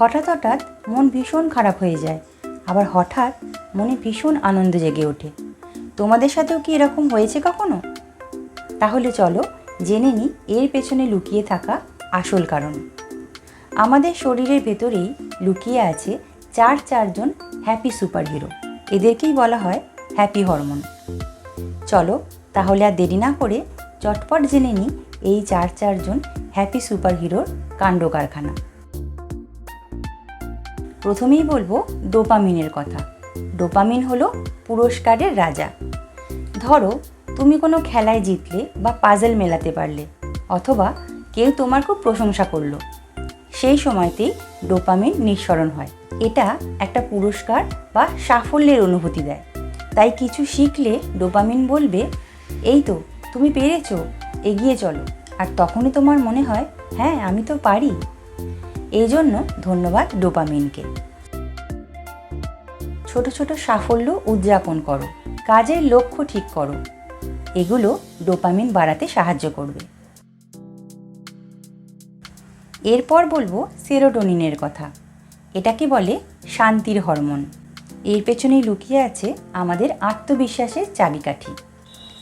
হঠাৎ হঠাৎ মন ভীষণ খারাপ হয়ে যায়। আবার হঠাৎ মনে ভীষণ আনন্দ জেগে ওঠে। তোমাদের সাথেও কি এরকম হয়েছে কখনো? তাহলে চলো জেনে নিই এর পেছনে লুকিয়ে থাকা আসল কারণ। আমাদের শরীরের ভেতরেই লুকিয়ে আছে চার চারজন হ্যাপি সুপারহিরো। এদেরকেই বলা হয় হ্যাপি হরমোন। চলো তাহলে আর দেরি না করে চটপট জেনে নিই এই চার চারজন হ্যাপি সুপারহিরোর কাণ্ড কারখানা প্রথমেই বলব ডোপামিনের কথা। ডোপামিন হলো পুরস্কারের রাজা। ধরো, তুমি কোনো খেলায় জিতলে বা পাজল মেলাতে পারলে, অথবা কেউ তোমার খুব প্রশংসা করল। সেই সময়তেই ডোপামিন নিঃসরণ হয়। এটা একটা পুরস্কার বা সাফল্যের অনুভূতি দেয়। তাই কিছু শিখলে ডোপামিন বলবে, এই তো, তুমি পেরেছ, এগিয়ে চলো। আর তখনই তোমার মনে হয় হ্যাঁ আমি তো পারি। এই জন্য ধন্যবাদ ডোপামিনকে। ছোট ছোট সাফল্য উদযাপন করো, কাজের লক্ষ্য ঠিক করো, এগুলো ডোপামিন বাড়াতে সাহায্য করবে। এরপর বলব সেরোটোনিনের কথা, এটাকে বলে শান্তির হরমোন। এর পেছনে লুকিয়ে আছে আমাদের আত্মবিশ্বাসের চাবিকাঠি।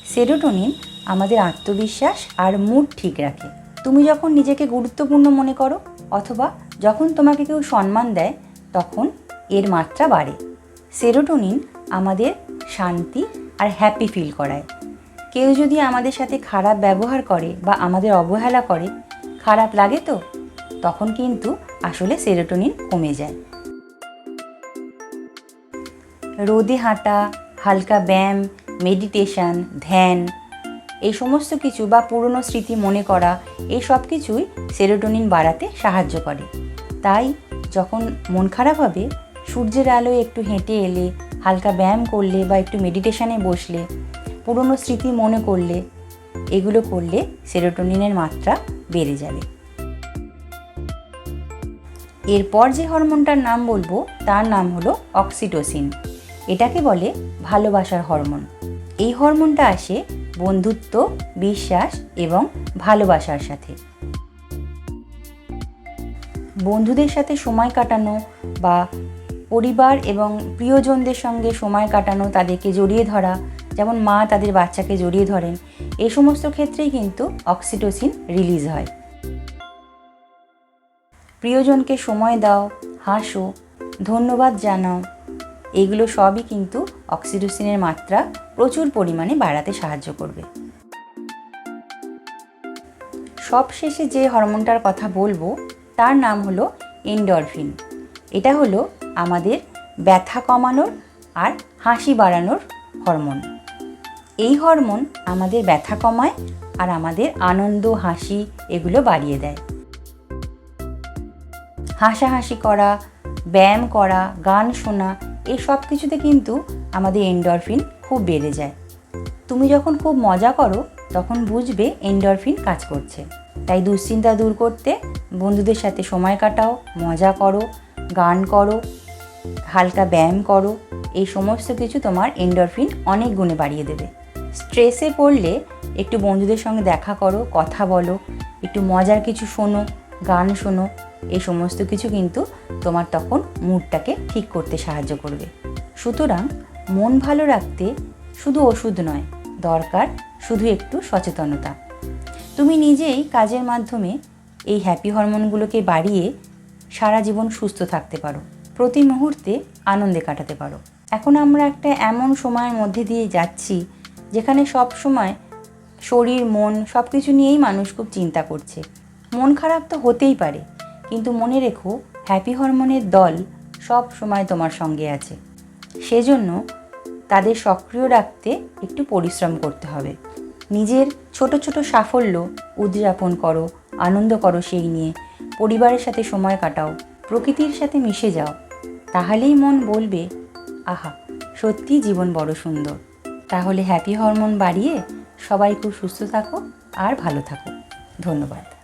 সেরোটোনিন আমাদের আত্মবিশ্বাস আর মুড ঠিক রাখে। তুমি যখন নিজেকে গুরুত্বপূর্ণ মনে করো অথবা যখন তোমাকে কেউ সম্মান দেয়, তখন এর মাত্রা বাড়ে। সেরোটোনিন আমাদের শান্তি আর হ্যাপি ফিল করায়। কেউ যদি আমাদের সাথে খারাপ ব্যবহার করে বা আমাদের অবহেলা করে, খারাপ লাগে তো? তখন কিন্তু আসলে সেরোটোনিন কমে যায়। রোদে হাঁটা, হালকা ব্যায়াম মেডিটেশন ধ্যান এই সমস্ত কিছু বা পুরনো স্মৃতি মনে করা, এই সব কিছুই সেরোটোনিন বাড়াতে সাহায্য করে। তাই যখন মন খারাপ হবে, সূর্যের আলোয় একটু হেঁটে এলে, হালকা ব্যায়াম করলে বা একটু মেডিটেশানে বসলে, পুরনো স্মৃতি মনে করলে, এগুলো করলে সেরোটোনিনের মাত্রা বেড়ে যাবে। এরপর যে হরমোনটার নাম বলব, তার নাম হলো অক্সিটোসিন এটাকে বলে ভালোবাসার হরমোন। এই হরমোনটা আসে বন্ধুত্ব, বিশ্বাস এবং ভালোবাসার সাথে। বন্ধুদের সাথে সময় কাটানো বা পরিবার এবং প্রিয়জনদের সঙ্গে সময় কাটানো তাদেরকে জড়িয়ে ধরা, যেমন মা তাদের বাচ্চাকে জড়িয়ে ধরেন এই সমস্ত ক্ষেত্রেই কিন্তু অক্সিটোসিন রিলিজ হয়। প্রিয়জনকে সময় দাও, হাসো, ধন্যবাদ জানাও, এগুলো সবই কিন্তু অক্সিটোসিনের মাত্রা প্রচুর পরিমাণে বাড়াতে সাহায্য করবে। সবশেষে যে হরমোনটার কথা বলব, তার নাম হলো এন্ডরফিন। এটা হলো আমাদের ব্যথা কমানোর আর হাসি বাড়ানোর হরমোন। এই হরমোন আমাদের ব্যথা কমায় আর আমাদের আনন্দ, হাসি এগুলো বাড়িয়ে দেয়। হাসাহাসি করা, ব্যায়াম করা, গান শোনা এই সব কিছুতে কিন্তু আমাদের এন্ডরফিন খুব বেড়ে যায়। তুমি যখন খুব মজা করো, তখন বুঝবে এন্ডরফিন কাজ করছে। তাই দুশ্চিন্তা দূর করতে বন্ধুদের সাথে সময় কাটাও, মজা করো, গান করো, হালকা ব্যায়াম করো, এই সমস্ত কিছু তোমার এন্ডরফিন অনেক গুণে বাড়িয়ে দেবে। স্ট্রেসে পড়লে একটু বন্ধুদের সঙ্গে দেখা করো, কথা বলো, একটু মজার কিছু শোনো, গান শোনো, এই সমস্ত কিছু কিন্তু তোমার তখন মুডটাকে ঠিক করতে সাহায্য করবে। সুতরাং মন ভালো রাখতে শুধু ওষুধ নয়, দরকার শুধু একটু সচেতনতা। তুমি নিজেই কাজের মাধ্যমে এই হ্যাপি হরমোনগুলোকে বাড়িয়ে সারা জীবন সুস্থ থাকতে পারো। প্রতি মুহূর্তে আনন্দে কাটাতে পারো। এখন আমরা একটা এমন সময়ের মধ্যে দিয়ে যাচ্ছি, যেখানে সব সময় শরীর, মন সব কিছু নিয়েই মানুষ খুব চিন্তা করছে। মন খারাপ তো হতেই পারে, কিন্তু মনে রেখো হ্যাপি হরমোনের দল সব সময় তোমার সঙ্গে আছে। সেজন্য তাদের সক্রিয় রাখতে একটু পরিশ্রম করতে হবে। নিজের ছোট ছোট সাফল্য উদযাপন করো, আনন্দ করো সেই নিয়ে। পরিবারের সাথে সময় কাটাও, প্রকৃতির সাথে মিশে যাও। তাহলেই মন বলবে, আহা সত্যি জীবন বড় সুন্দর। তাহলে হ্যাপি হরমোন বাড়িয়ে সবাই খুব সুস্থ থাকো আর ভালো থাকো। ধন্যবাদ।